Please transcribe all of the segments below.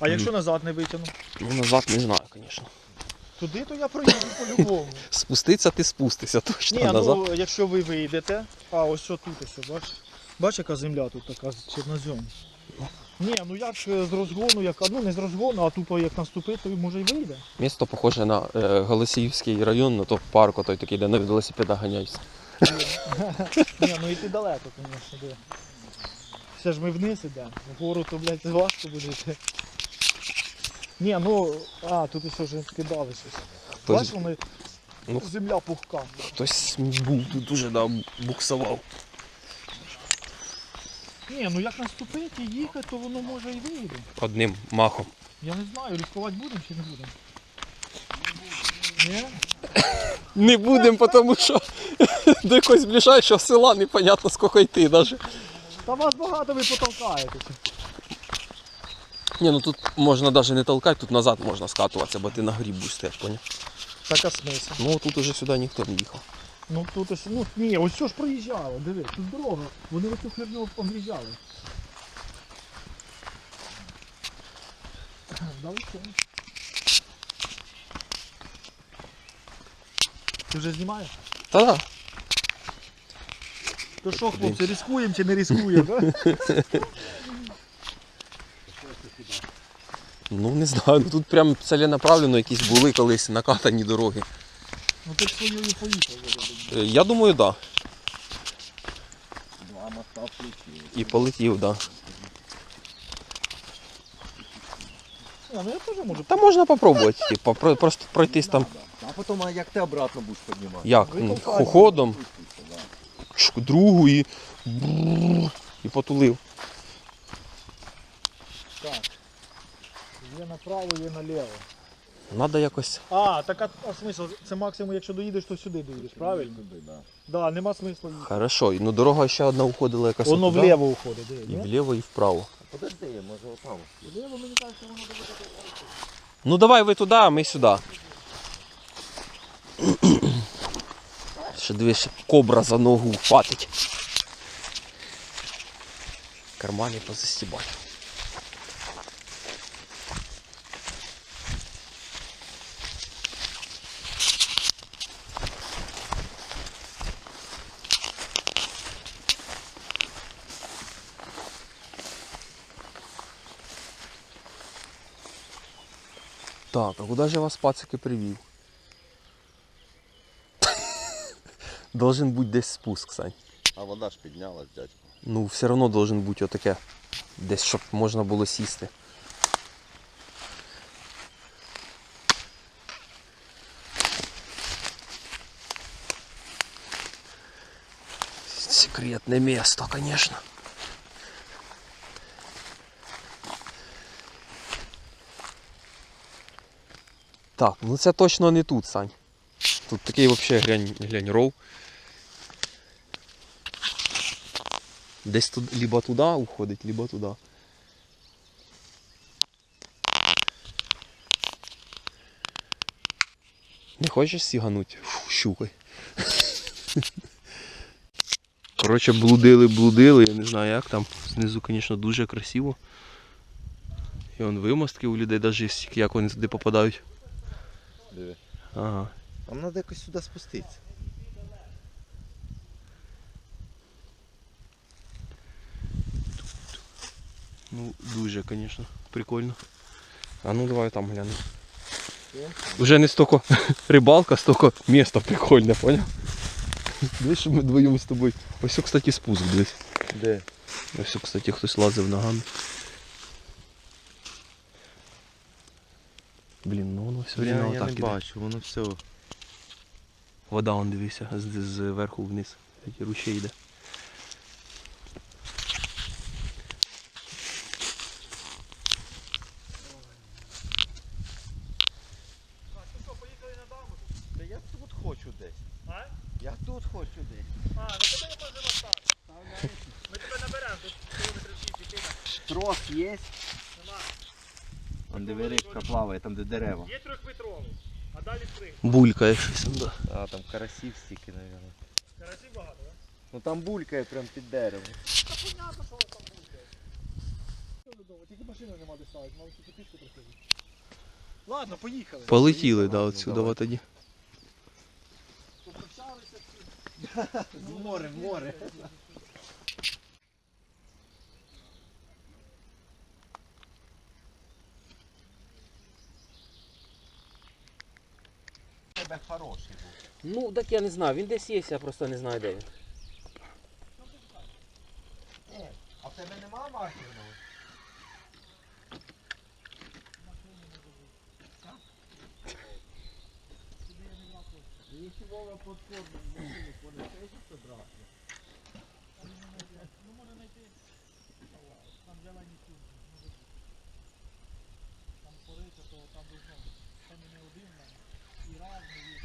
А якщо назад не витягну? Ну назад не знаю, звісно. Туди, то я проїду по-любому. Спуститься, ти спустися точно. Ні, а назад. ну якщо ви вийдете, а ось що тут ось, бач. Бач, яка земля тут така чорнозем. Ні, ну як е, з розгону, як, ну не з розгону, а тупо як наступити, то може й вийде. Місто похоже на е, Голосіївський район, на то парк, той такий, де на велосипедах ганяються. Ні, ну йти далеко, звісно, де. Все ж ми вниз ідемо. Вгору то, блядь, важко буде йти. Ні, ну, а, тут ще вже кидали щось. Хтось, Бач, вони, ну, земля пухка. хтось був тут дуже да, буксував. Ні, ну як наступити і їхати, то воно може і вийде. Одним махом. Я не знаю, ризикувати будемо чи не будемо. Ні? Не будемо, тому що до якогось ближайшого села непонятно скільки йти навіть. Та вас багато ви потолкаєтеся. Ні, ну тут можна навіть не толкати, тут назад можна скатуватися, бо ти на горі будеш стояти, поняв? Так а смисл. Ну тут уже сюди ніхто не їхав. Ну тут ось, ну ні, ось що ж проїжджало, диви, тут дорога. Вони в цю херню об'їжджали. Далеко. Ти вже знімаєш? Та-да. То що, хлопці, рискуємо чи не рискуємо? да? Ну не знаю, ну тут прям ціленаправленно якісь були колись накатані дороги. Ну ти своєю поїхав. Е, Я думаю, так. Да. Два моста включили. І полетів, так. Да. А, ну я теж можу. Та можна попробувати, типу, про- просто пройтись там А потім, а як ти обратно будеш піднімати? як? Ви Ну, толкаєте. ходом, Спустишся, да. шк- другу і, брррр, і потулив. Так. Є направо, є наліво. Надо якось. А, так а, а смисл, це максимум, якщо доїдеш, то сюди доїдеш, правильно? Туди, да. Да, нема смислу їхати. Хорошо. Ну дорога ще одна уходила якась. Воно отуда, вліво уходить, диви, І вліво, і вправо. Подожди, може отам. Вліво, мені кажеться, воно буде Ну давай ви туди, а ми сюди. Ще дивись, кобра за ногу вхватить. Кармани позастібати. Так, а куда же я вас пацики привів? Должен бути десь спуск, Сань. А вода ж піднялась, дядько. Ну, все одно должен бути отаке. Десь, щоб можна було сісти. Секретне место, конечно. Так, ну це точно не тут, Сань. Тут такий взагалі глянь, глянь ров. Десь тут либо туди уходить, либо туди. Не хочеш сігануть? Щукай. Коротше, блудили, блудили, я не знаю як там. Знизу, звісно, дуже красиво. І он вимостки у людей навіть як вони туди попадають. Диви. Ага. Нам треба якось сюди спуститися. Ну, дуже, звісно, прикольно. А ну давай там глянемо. Вже не стільки рибалка, стільки місто прикольне, поняв? Дивись, що ми вдвоєм з тобою. Ось, кстати, спуск дивись. Де? Ось, кстати, хтось лазив ногами. Блін, ну воно все время отак іде. воно все. Вода, он дивися, з- зверху вниз. Ручей йде. плаває, там де дерева. Є трьохметровий, а далі три. Булькає щось. А там карасів стільки, мабуть. Карасів багато, так? Ну там булькає прямо під деревом. Та понятно, що воно там булькає. Тільки машину нема де ставити, мали тільки пішку просити. Ладно, поїхали. Полетіли, да, отсюда от тоді. Попрощалися всі. В море, в море. тебе хороший був. Ну, так я не знаю, він десь є, я просто не знаю де він. Е, а в тебе нема масляного? Нічого подкормлено. Gracias.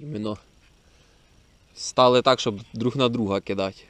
іменно стали так, щоб друг на друга кидати.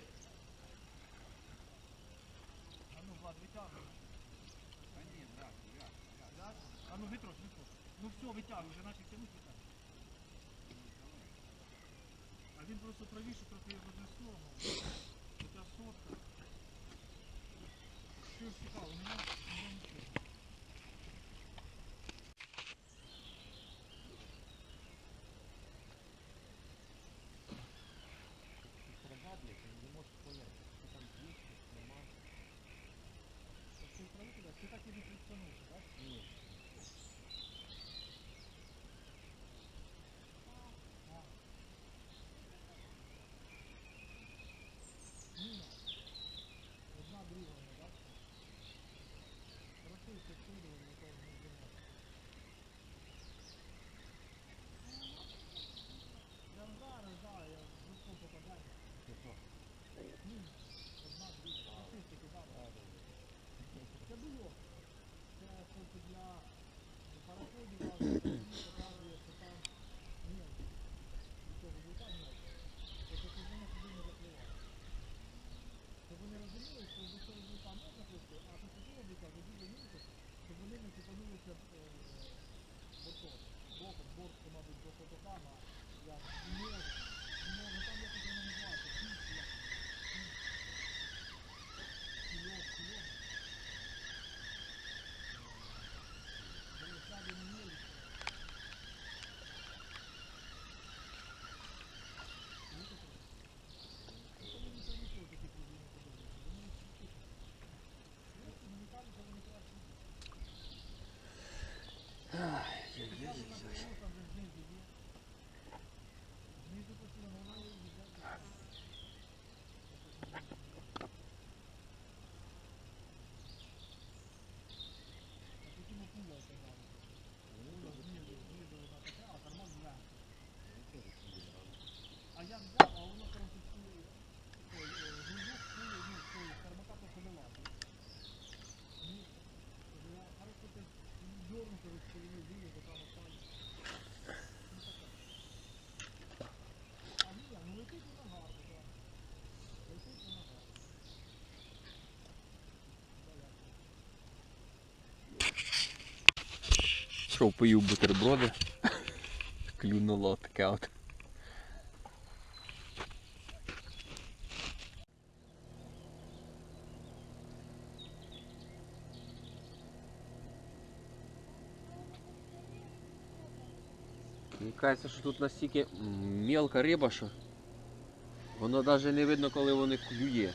пішов поїв бутерброди. Клюнуло таке от. Мені кажеться, що тут настільки мелка риба, що воно навіть не видно, коли вони клює.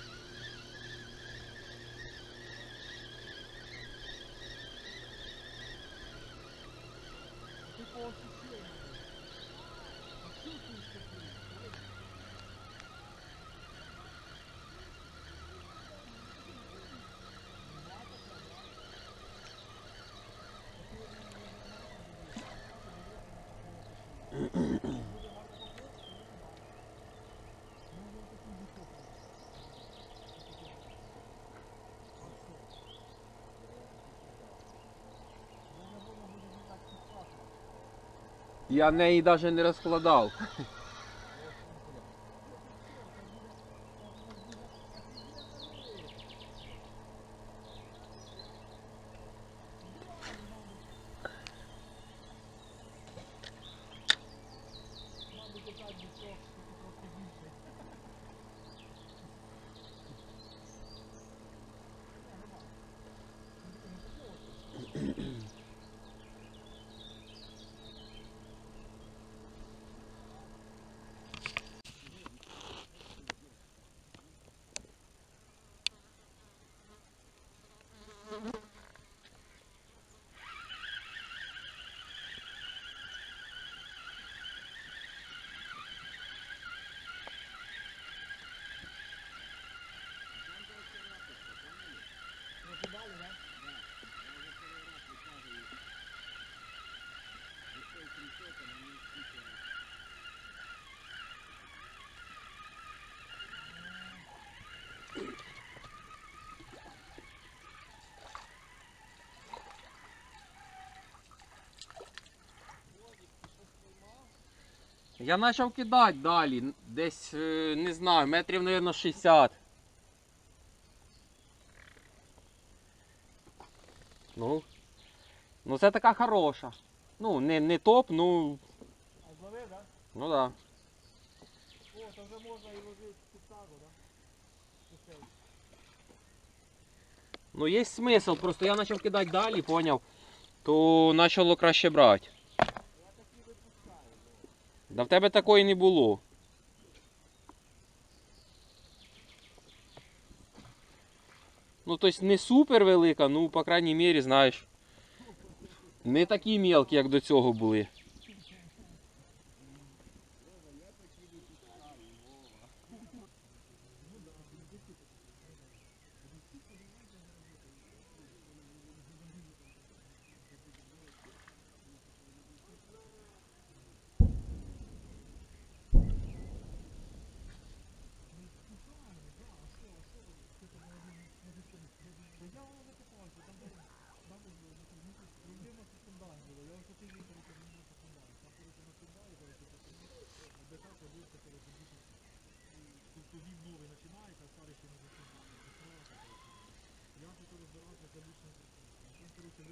Я неї навіть не розкладав. Я почав кидати далі. Десь, е, не знаю, метрів, мабуть, 60. Ну. Ну це така хороша. Ну, не, не топ, ну. А зловив, так? Ну да. О, то вже можна і ложити під сагу, так? Ну є смисл, просто я почав кидати далі, поняв, то почало краще брати. Да в тебе такої не було. Ну, тобто не супер велика, ну, по крайній мірі, знаєш. Не такі мелкі, як до цього були.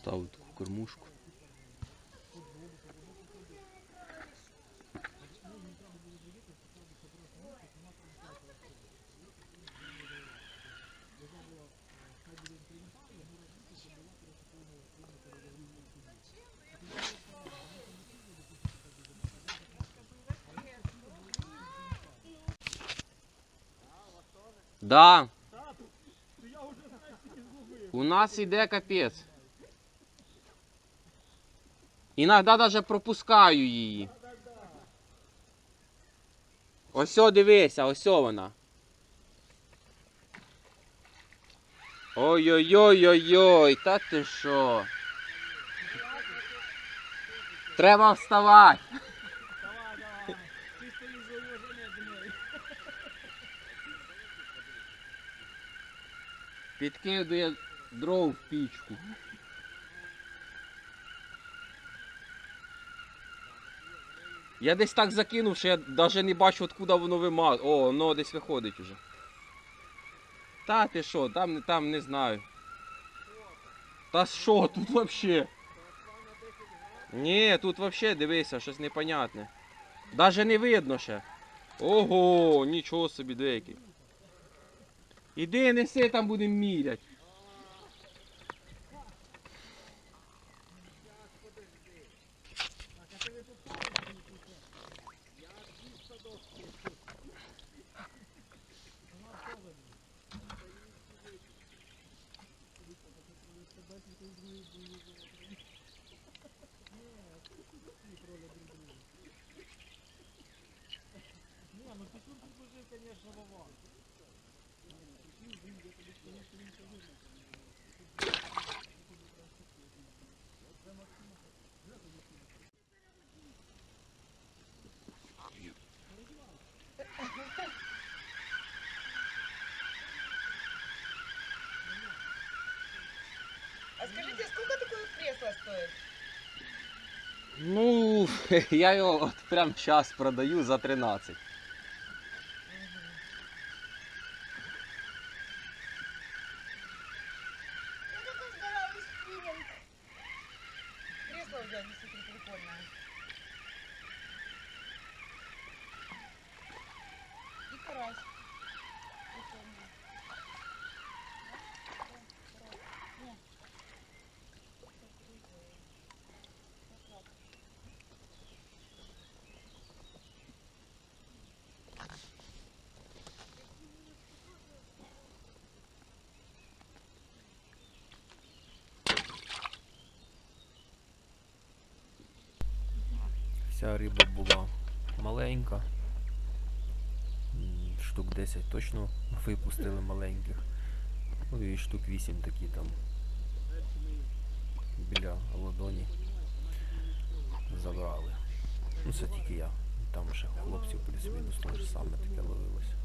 Поставив таку кормушку. Да. У нас іде капець. Іногда даже пропускаю її. Ось дивися, ось вона. Ой-ой-ой-ой-ой, та ти що? Треба вставати. Давай, давай. Чисто до неї. Підкидує дров в пічку. Я десь так закинув, що я навіть не бачу, откуда воно вима. О, воно десь виходить уже. Та ти що, там, там не знаю. Та що, тут вообще? Ні, тут вообще дивися, щось непонятне. Даже не видно ще. Ого, нічого собі деякий. Іди неси, там будемо міряти. А скажите, сколько такое кресло стоит? Ну, я його от прямо зараз продаю за 13. Взять действительно прикольная. И карась. Вся риба була маленька. Штук 10 точно випустили маленьких. Ну і штук 8 такі там біля ладоні забрали. Ну це тільки я. Там ще хлопців плюс-мінус теж саме таке ловилось.